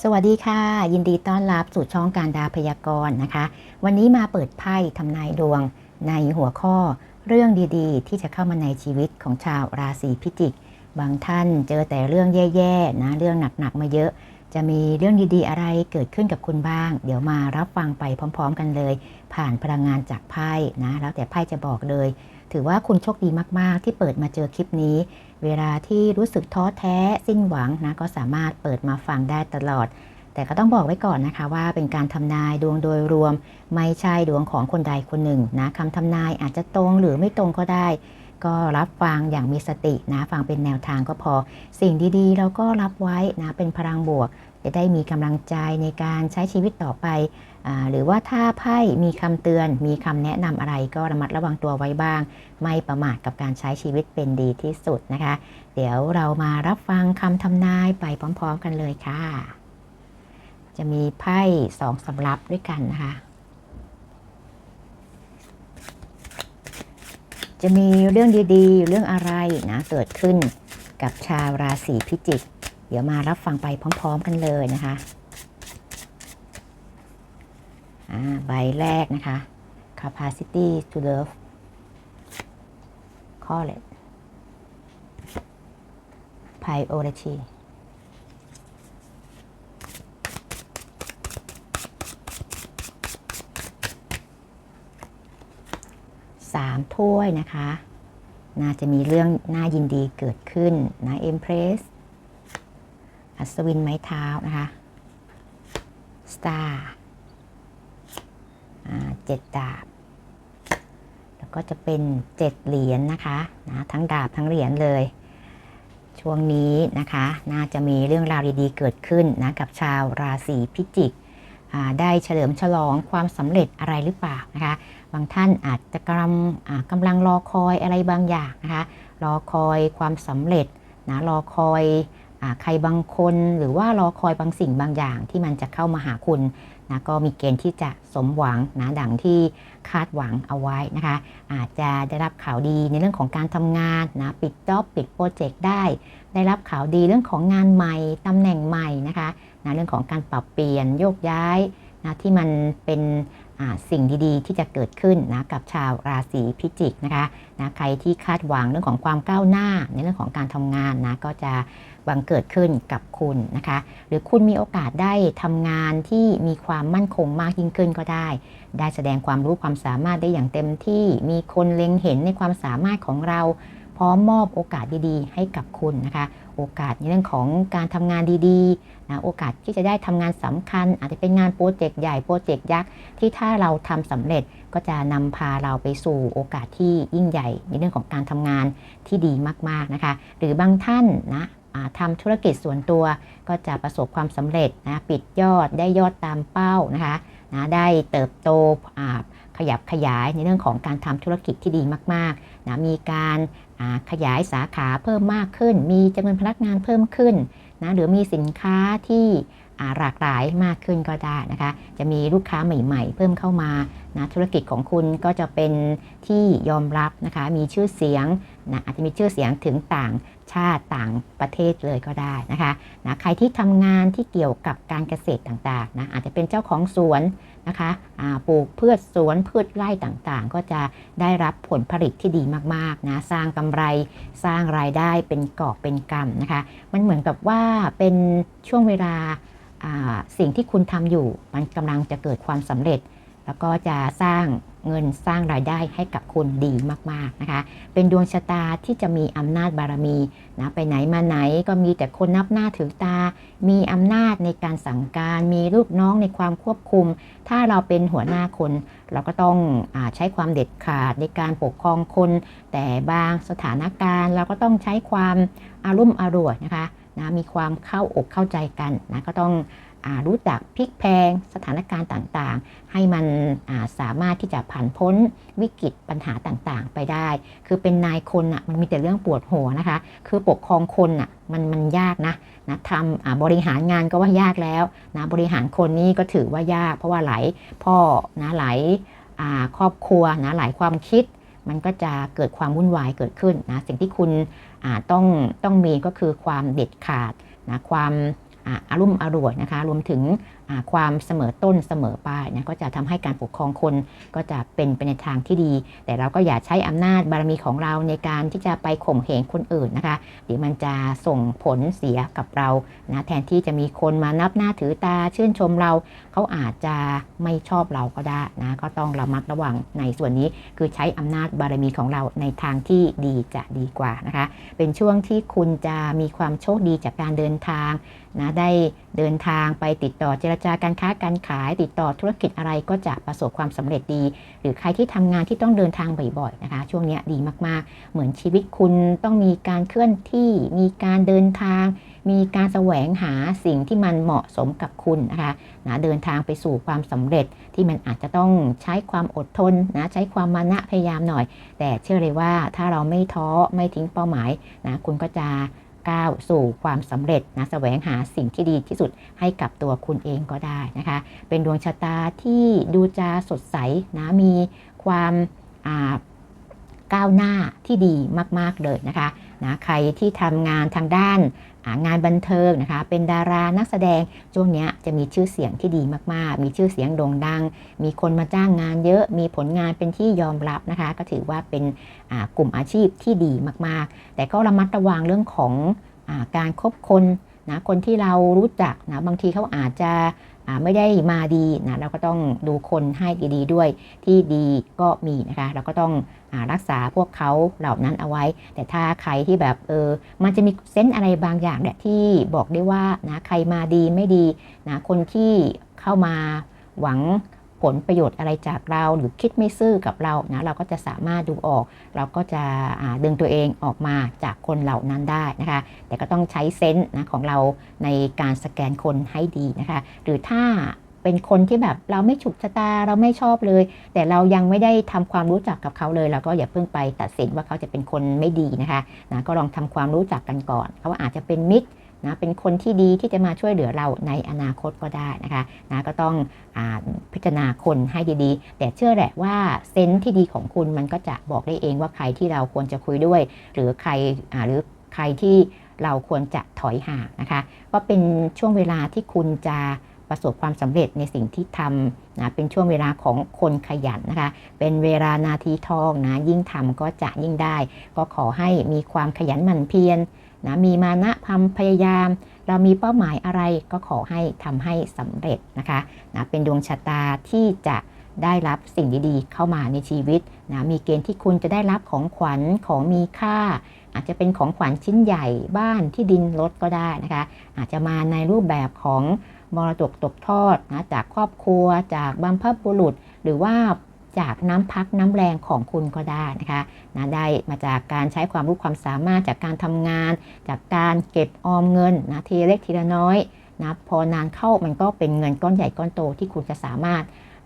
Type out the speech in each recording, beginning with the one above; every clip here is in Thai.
สวัสดีค่ะ ยินดีต้อนรับสู่ช่องการดาพยากรณ์นะคะ วันนี้มาเปิดไพ่ทำนายดวงในหัวข้อเรื่องดีๆ ที่จะเข้ามาในชีวิตของชาวราศีพิจิก บางท่านเจอแต่เรื่องแย่ๆนะเรื่องหนักๆมาเยอะ จะมีเรื่องดีๆ อะไรเกิดขึ้นกับคุณบ้าง เดี๋ยวมารับฟังไปพร้อม ๆ กันเลย ผ่านพลังงานจากไพ่นะแล้วแต่ไพ่จะบอกเลย ถือว่าคุณโชคดีมากๆ ที่เปิดมาเจอคลิปนี้ เวลาที่รู้สึกท้อแท้สิ้นหวังนะก็สามารถเปิดมาฟังได้ตลอด แต่ก็ต้องบอกไว้ก่อนนะคะว่าเป็นการทำนายดวงโดยรวม ไม่ใช่ดวงของคนใดคนหนึ่งนะคำทำนายอาจจะตรงหรือไม่ตรงก็ได้ ก็รับฟังอย่างมีสตินะฟังเป็นแนวทางก็พอ สิ่งดีๆ เราก็รับไว้นะเป็นพลังบวก จะได้มีกำลังใจในการใช้ชีวิตต่อไปอหรือว่าถ้าไพ่มีคำเตือน มีคำแนะนำอะไรก็ระมัดระวังตัวไว้บ้าง ไม่ประมาทกับการใช้ชีวิตเป็นดีที่สุดนะคะ เดี๋ยวเรามารับฟังคำทำนายไปพร้อม ๆ กันเลยค่ะ จะมีไพ่สองสำรับด้วยกันนะคะจะมีเรื่องดีๆ เรื่องอะไรนะเกิดขึ้นกับชาวราศีพิจิก เดี๋ยวมารับฟังไปพร้อม ๆ กันเลยนะคะใบแรกนะคะ capacity to love college priority สามถ้วยนะคะ น่าจะมีเรื่องน่ายินดีเกิดขึ้นนะเอัศวินไม้เท้านะคะสตาร์เจ็ดดาบ แล้วก็จะเป็นเจ็ดเหรียญนนะคะนะทั้งดาบทั้งเหรียญเลย ช่วงนี้นะคะ น่าจะมีเรื่องราวดีๆเกิดขึ้นนะกับชาวราศีพิจิกได้เฉลิมฉลองความสำเร็จอะไรหรือเปล่านะคะ บางท่านอาจจะกำกำลังรอคอยอะไรบางอย่างนะคะ รอคอยความสำเร็จนะรอคอย ใครบางคนหรือว่ารอคอยบางสิ่งบางอย่างที่มันจะเข้ามาหาคุณนะก็มีเกณฑ์ที่จะสมหวังนะดังที่คาดหวังเอาไว้นะคะ อาจจะได้รับข่าวดีในเรื่องของการทำงานนะปิดจ็อบปิดโปรเจกต์ได้ ได้รับข่าวดีเรื่องของงานใหม่ตำแหน่งใหม่นะคะนะเรื่องของการปรับเปลี่ยนโยกย้ายนะที่มันเป็นสิ่งดีๆ ที่จะเกิดขึ้นนะกับชาวราศีพิจิกนะคะนะใครที่คาดหวังเรื่องของความก้าวหน้า ในเรื่องของการทำงานนะก็จะ บังเกิดขึ้นกับคุณนะคะ หรือคุณมีโอกาสได้ทำงานที่มีความมั่นคงมากยิ่งขึ้นก็ได้ ได้แสดงความรู้ความสามารถได้อย่างเต็มที่มีคนเล็งเห็นในความสามารถของเรา พร้อมมอบโอกาสดีๆ ให้กับคุณนะคะ โอกาสในเรื่องของการทำงานดีๆนะโอกาสที่จะได้ทำงานสำคัญ อาจจะเป็นงานโปรเจกต์ใหญ่โปรเจกต์ยักษ์ที่ถ้าเราทำสำเร็จก็จะนำพาเราไปสู่โอกาสที่ยิ่งใหญ่ในเรื่องของการทำงานที่ดีมากๆนะคะ หรือบางท่านนะ ทำธุรกิจส่วนตัวก็จะประสบความสำเร็จนะปิดยอดได้ยอดตามเป้านะคะนะได้เติบโตขยับขยายในเรื่องของการทำธุรกิจที่ดีมากๆนะมีการขยายสาขาเพิ่มมากขึ้น มีจำนวนพนักงานเพิ่มขึ้นนะหรือมีสินค้าที่หลากหลายมากขึ้นก็ได้นะคะ จะมีลูกค้าใหม่ ๆ เพิ่มเข้ามา นะธุรกิจของคุณก็จะเป็นที่ยอมรับนะคะมีชื่อเสียงนะอาจจะมีชื่อเสียงถึงต่างชาติต่างประเทศเลยก็ได้นะคะนะใครที่ทำงานที่เกี่ยวกับการเกษตรต่างๆนะอาจจะเป็นเจ้าของสวนนะคะปลูกพืชสวนพืชไร่ต่างๆ ก็จะได้รับผลผลิตที่ดีมากๆนะสร้างกำไรสร้างรายได้เป็นกอบเป็นกำนะคะมันเหมือนกับว่าเป็นช่วงเวลาสิ่งที่คุณทำอยู่มันกำลังจะเกิดความสำเร็จ แล้วก็จะสร้างเงินสร้างรายได้ให้กับคุณดีมากๆนะคะ เป็นดวงชะตาที่จะมีอำนาจบารมีนะไปไหนมาไหนก็มีแต่คนนับหน้าถือตา มีอำนาจในการสั่งการ มีลูกน้องในความควบคุม ถ้าเราเป็นหัวหน้าคน เราก็ต้องอใช้ความเด็ดขาดในการปกครองคน แต่บางสถานการณ์เราก็ต้องใช้ความอารมณ์อร่วยนะคะ นะมีความเข้าอกเข้าใจกันนะก็ต้องรู้จักพลิกแพงสถานการณ์ต่างๆ ให้มันสามารถที่จะผ่านพ้นวิกฤตปัญหาต่างๆ ไปได้ คือเป็นนายคนอะมันมีแต่เรื่องปวดหัวนะคะ คือปกครองคนอะมันมันยากนะนะทำบริหารงานก็ว่ายากแล้วนะบริหารคนนี้ก็ถือว่ายาก เพราะว่าหลายพ่อนะหลายครอบครัวนะหลายความคิด มันก็จะเกิดความวุ่นวายเกิดขึ้นนะสิ่งที่คุณต้องต้องมีก็คือความเด็ดขาดนะความอารมณ์อร่วยนะคะรวมถึงความเสมอต้นเสมอปลายนะก็จะทำให้การปกครองคนก็จะเป็นไปในทางที่ดี แต่เราก็อย่าใช้อำนาจบารมีของเราในการที่จะไปข่มเหงคนอื่นนะคะเดี๋ยวมันจะส่งผลเสียกับเรานะแทนที่จะมีคนมานับหน้าถือตาชื่นชมเรา เขาอาจจะไม่ชอบเราก็ได้นะก็ต้องระมัดระวังในส่วนนี้คือใช้อำนาจบารมีของเราในทางที่ดีจะดีกว่านะคะ เป็นช่วงที่คุณจะมีความโชคดีจากการเดินทางนะได้เดินทางไปติดต่อเจรจาการค้าการขายติดต่อธุรกิจอะไรก็จะประสบความสำเร็จดี หรือใครที่ทำงานที่ต้องเดินทางบ่อยๆนะคะ ช่วงนี้ดีมากๆ เหมือนชีวิตคุณต้องมีการเคลื่อนที่มีการเดินทาง มีการแสวงหาสิ่งที่มันเหมาะสมกับคุณนะคะนะเดินทางไปสู่ความสำเร็จที่มันอาจจะต้องใช้ความอดทนนะใช้ความมานะพยายามหน่อย แต่เชื่อเลยว่าถ้าเราไม่ท้อไม่ทิ้งเป้าหมายนะคุณก็จะ ก้าวสู่ความสำเร็จนะแสวงหาสิ่งที่ดีที่สุดให้กับตัวคุณเองก็ได้นะคะ เป็นดวงชะตาที่ดูจะสดใสนะมีความ ก้าวหน้าที่ดีมาก ๆ เลยนะคะนะใครที่ทำงานทางด้านงานบันเทิงนะคะ เป็นดารานักแสดงช่วงนี้จะมีชื่อเสียงที่ดีมากๆ มีชื่อเสียงโด่งดัง มีคนมาจ้างงานเยอะ มีผลงานเป็นที่ยอมรับนะคะ ก็ถือว่าเป็นกลุ่มอาชีพที่ดีมากๆ แต่ก็ระมัดระวังเรื่องของอการคบคน นะคนที่เรารู้จักนะบางทีเขาอาจจะไม่ได้มาดีนะเราก็ต้องดูคนให้ดีๆด้วยที่ดีก็มีนะคะเราก็ต้องอรักษาพวกเขาเหล่านั้นเอาไว้ แต่ถ้าใครที่แบบเออมันจะมีเซนอะไรบางอย่างเนี่ยที่บอกได้ว่านะใครมาดีไม่ดีนะคนที่เข้ามาหวัง ผลประโยชน์อะไรจากเราหรือคิดไม่ซื่อกับเรานะเราก็จะสามารถดูออก เราก็จะดึงตัวเองออกมาจากคนเหล่านั้นได้นะคะ แต่ก็ต้องใช้เซนส์นะของเราในการสแกนคนให้ดีนะคะ หรือถ้าเป็นคนที่แบบเราไม่ฉุกชะตาเราไม่ชอบเลย แต่เรายังไม่ได้ทำความรู้จักกับเขาเลย เราก็อย่าเพิ่งไปตัดสินว่าเขาจะเป็นคนไม่ดีนะคะนะก็ลองทำความรู้จักกันก่อนเขาอาจจะเป็นมิตร นะเป็นคนที่ดีที่จะมาช่วยเหลือเราในอนาคตก็ได้นะคะนะก็ต้องอพิจารณาคนให้ดีๆ แต่เชื่อแหละว่าเซนส์ที่ดีของคุณมันก็จะบอกได้เองว่าใครที่เราควรจะคุยด้วย หรือใครหรือใครที่เราควรจะถอยห่างนะคะ ก็เป็นช่วงเวลาที่คุณจะประสบความสำเร็จในสิ่งที่ทำนะเป็นช่วงเวลาของคนขยันนะคะ เป็นเวลานาทีทองนะยิ่งทำก็จะยิ่งได้ ก็ขอให้มีความขยันหมั่นเพียร นะมีมานะความพยายาม เรามีเป้าหมายอะไรก็ขอให้ทำให้สำเร็จนะคะนะเป็นดวงชะตาที่จะได้รับสิ่งดีๆ เข้ามาในชีวิตนะมีเกณฑ์ที่คุณจะได้รับของขวัญของมีค่า อาจจะเป็นของขวัญชิ้นใหญ่บ้านที่ดินรถก็ได้นะคะ อาจจะมาในรูปแบบของมรดกตกทอดนะจากครอบครัวจากบัมพบุรุษ หรือว่า จากน้ำพักน้ำแรงของคุณก็ได้นะคะนะได้มาจากการใช้ความรู้ความสามารถจากการทำงาน จากการเก็บออมเงินนะทีเล็กทีละน้อยนะพอนานเข้ามันก็เป็นเงินก้อนใหญ่ก้อนโตที่คุณจะสามารถ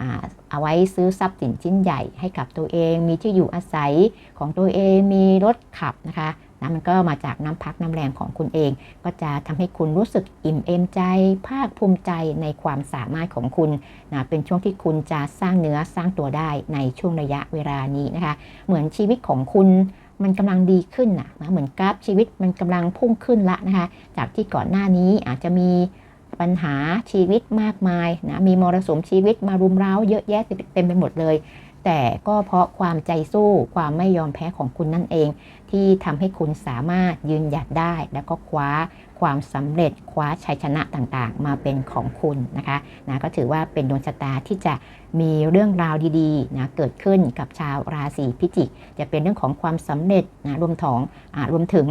อ่าเอาไว้ซื้อทรัพย์สินชิ้นใหญ่ให้กับตัวเอง มีที่อยู่อาศัยของตัวเองมีรถขับนะคะ นะมันก็มาจากน้ำพักน้ำแรงของคุณเอง ก็จะทำให้คุณรู้สึกอิ่มเอมใจ ภาคภูมิใจในความสามารถของคุณนะเป็นช่วงที่คุณจะสร้างเนื้อสร้างตัวได้ในช่วงระยะเวลานี้นะคะ เหมือนชีวิตของคุณมันกำลังดีขึ้นนะเหมือนกราฟชีวิตมันกำลังพุ่งขึ้นละนะคะ จากที่ก่อนหน้านี้อาจจะมีปัญหาชีวิตมากมายนะ มีมรสุมชีวิตมารุมเร้าเยอะแยะเต็มไปหมดเลย แต่ก็เพราะความใจสู้ความไม่ยอมแพ้ของคุณนั่นเอง ที่ทำให้คุณสามารถยืนหยัดได้ แล้วก็คว้าความสำเร็จคว้าชัยชนะต่างๆ มาเป็นของคุณนะคะนะก็ถือว่าเป็นดวงชะตาที่จะมีเรื่องราวดีๆนะเกิดขึ้นกับชาวราศีพิจิก จะเป็นเรื่องของความสำเร็จนะรวมถองอรวมถึง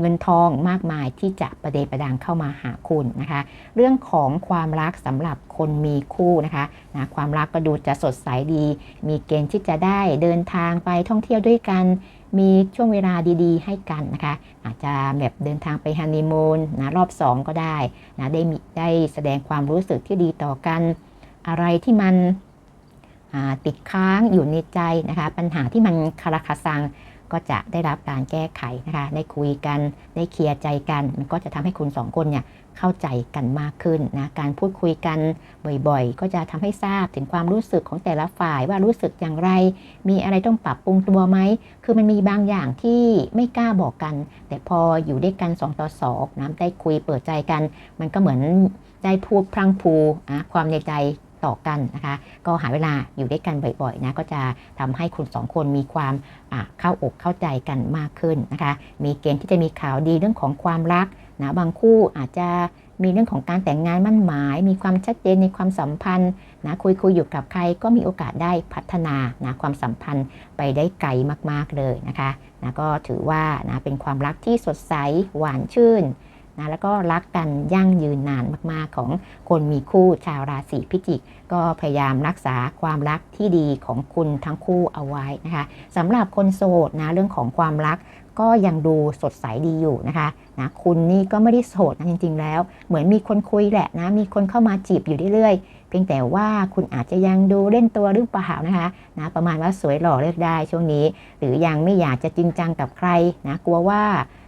เงินทองมากมายที่จะประเดประดังเข้ามาหาคุณนะคะ เรื่องของความรักสำหรับคนมีคู่นะคะนะความรักก็ดูจะสดใสดี มีเกณฑ์ที่จะได้เดินทางไปท่องเที่ยวด้วยกัน มีช่วงเวลาดีๆ ให้กันนะคะ อาจจะแบบเดินทางไปฮันนีมูนนะรอบ 2 ก็ได้นะได้มีได้แสดงความรู้สึกที่ดีต่อกัน อะไรที่มันติดค้างอยู่ในใจนะคะ ปัญหาที่มันคาราคาซังก็จะได้รับการแก้ไขนะคะ ได้คุยกัน ได้เคลียร์ใจกัน มันก็จะทำให้คุณสองคนเนี่ย เข้าใจกันมากขึ้นนะการพูดคุยกันบ่อยๆ ก็จะทำให้ทราบถึงความรู้สึกของแต่ละฝ่ายว่ารู้สึกอย่างไร มีอะไรต้องปรับปรุงตัวไหม คือมันมีบางอย่างที่ไม่กล้าบอกกัน แต่พออยู่ด้วยกัน2ต่อ2นะได้คุยเปิดใจกัน มันก็เหมือนได้พูดพลังพูนะความในใจ ต่อกันนะคะ ก็หาเวลาอยู่ด้วยกันบ่อยๆนะก็จะทำให้คุณสองคนมีความเข้าอกเข้าใจกันมากขึ้นนะคะ มีเกณฑ์ที่จะมีข่าวดีเรื่องของความรักนะบางคู่อาจจะมีเรื่องของการแต่งงานมั่นหมาย มีความชัดเจนในความสัมพันธ์นะคุยคุยอยู่กับใครก็มีโอกาสได้พัฒนานะความสัมพันธ์ไปได้ไกลมากๆเลยนะคะนะก็ถือว่านะเป็นความรักที่สดใสหวานชื่น นะแล้วก็รักกันยั่งยืนนานมากๆของคนมีคู่ชาวราศีพิจิก ก็พยายามรักษาความรักที่ดีของคุณทั้งคู่เอาไว้นะคะสำหรับคนโสดนะเรื่องของความรักก็ยังดูสดใสดีอยู่นะคะนะคุณนี่ก็ไม่ได้โสดนะจริง ๆ แล้ว เหมือนมีคนคุยแหละนะมีคนเข้ามาจีบอยู่เรื่อยๆเพียงแต่ว่าคุณอาจจะยังดูเล่นตัวหรือเปล่านะคะนะประมาณว่าสวยหล่อเลือกได้ช่วงนี้ หรือยังไม่อยากจะจริงจังกับใครนะกลัวว่า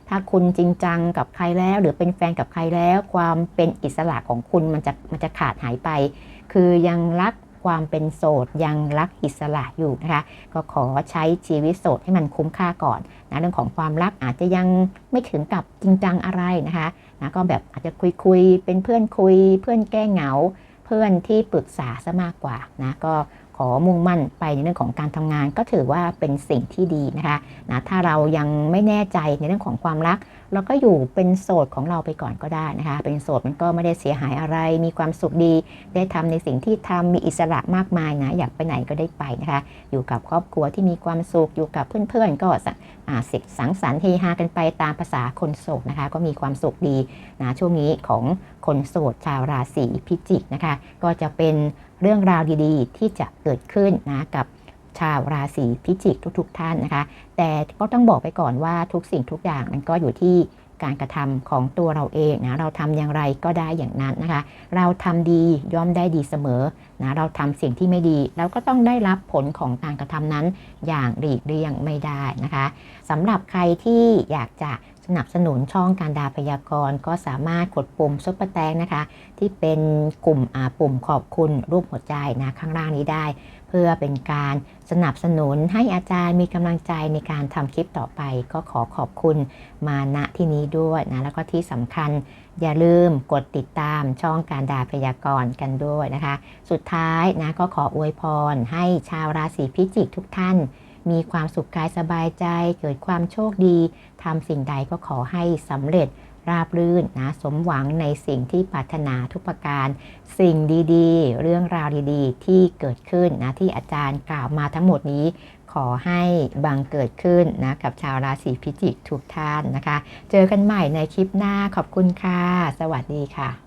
ถ้าคุณจริงจังกับใครแล้ว หรือเป็นแฟนกับใครแล้ว ความเป็นอิสระของคุณมันจะมันจะขาดหายไป คือยังรักความเป็นโสดยังรักอิสระอยู่นะคะก็ขอใช้ชีวิตโสดให้มันคุ้มค่าก่อนนะเรื่องของความรักอาจจะยังไม่ถึงกับจริงจังอะไรนะคะนะก็แบบอาจจะคุยคุยเป็นเพื่อนคุย เพื่อนแก้เหงา เพื่อนที่ปรึกษาซะมากกว่านะก็ ขอมุ่งมั่นไปในเรื่องของการทำงาน ก็ถือว่าเป็นสิ่งที่ดีนะคะนะถ้าเรายังไม่แน่ใจในเรื่องของความรัก เราก็อยู่เป็นโสดของเราไปก่อนก็ได้นะคะ เป็นโสดมันก็ไม่ได้เสียหายอะไร มีความสุขดี ได้ทำในสิ่งที่ทำมีอิสระมากมายนะอยากไปไหนก็ได้ไปนะคะ อยู่กับครอบครัวที่มีความสุขอยู่กับเพื่อนๆก็สอ่าสิสังสรรค์เฮฮากันไปตามภาษาคนโสดนะคะ ก็มีความสุขดีนะช่วงนี้ของคนโสดชาวราศีพิจิกนะคะ ก็จะเป็น เรื่องราวดีๆ ที่จะเกิดขึ้นนะกับชาวราศีพิจิกทุก ๆ ท่านนะคะ แต่ก็ต้องบอกไปก่อนว่าทุกสิ่งทุกอย่างมันก็อยู่ที่การกระทำของตัวเราเองนะเราทำอย่างไรก็ได้อย่างนั้นนะคะ เราทำดีย่อมได้ดีเสมอนะเราทำสิ่งที่ไม่ดีเราก็ต้องได้รับผลของการกระทำนั้นอย่างหลีกเลี่ยงไม่ได้นะคะสำหรับใครที่อยากจะ สนับสนุนช่องการดาพยากรณ์ก็สามารถกดปุ่มซุปเปอร์แตงนะคะ ที่เป็นกลุ่มอาปุ่มขอบคุณรูปหัวใจนะข้างล่างนี้ได้ เพื่อเป็นการสนับสนุนให้อาจารย์มีกำลังใจในการทำคลิปต่อไป ก็ขอขอบคุณมาณที่นี้ด้วยนะแล้วก็ที่สำคัญอย่าลืมกดติดตามช่องการดาพยากรณ์กันด้วยนะคะ สุดท้ายนะก็ขออวยพรให้ชาวราศีพิจิกทุกท่าน มีความสุขกายสบายใจ เกิดความโชคดีทำสิ่งใดก็ขอให้สำเร็จราบรื่นนะสมหวังในสิ่งที่ปรารถนาทุกประการ สิ่งดีๆ เรื่องราวดีๆ ที่เกิดขึ้นนะที่อาจารย์กล่าวมาทั้งหมดนี้ ขอให้บังเกิดขึ้นนะกับชาวราศีพิจิกทุกท่านนะคะ เจอกันใหม่ในคลิปหน้าขอบคุณค่ะ สวัสดีค่ะ